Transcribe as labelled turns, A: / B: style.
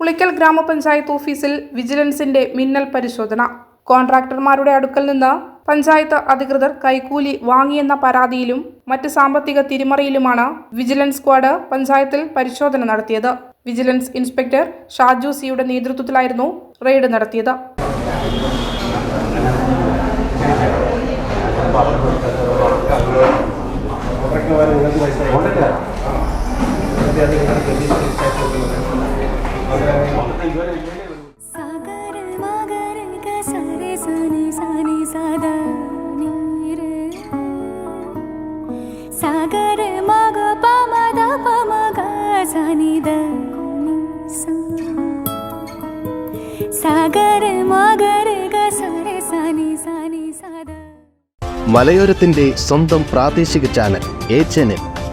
A: ഉളിക്കൽ ഗ്രാമപഞ്ചായത്ത് ഓഫീസിൽ വിജിലൻസിന്റെ മിന്നൽ പരിശോധന. കോൺട്രാക്ടർമാരുടെ അടുക്കൽ നിന്ന് പഞ്ചായത്ത് അധികൃതർ കൈക്കൂലി വാങ്ങിയെന്ന പരാതിയിലും മറ്റ് സാമ്പത്തിക തിരിമറിയിലുമാണ് വിജിലൻസ് സ്ക്വാഡ് പഞ്ചായത്തിൽ പരിശോധന നടത്തിയത്. വിജിലൻസ് ഇൻസ്പെക്ടർ ഷാജു സിയുടെ നേതൃത്വത്തിലായിരുന്നു റെയ്ഡ് നടത്തിയത്.
B: സാഗര
C: മലയോരത്തിന്റെ സ്വന്തം പ്രാദേശിക ചാനൽ എ ചാനൽ.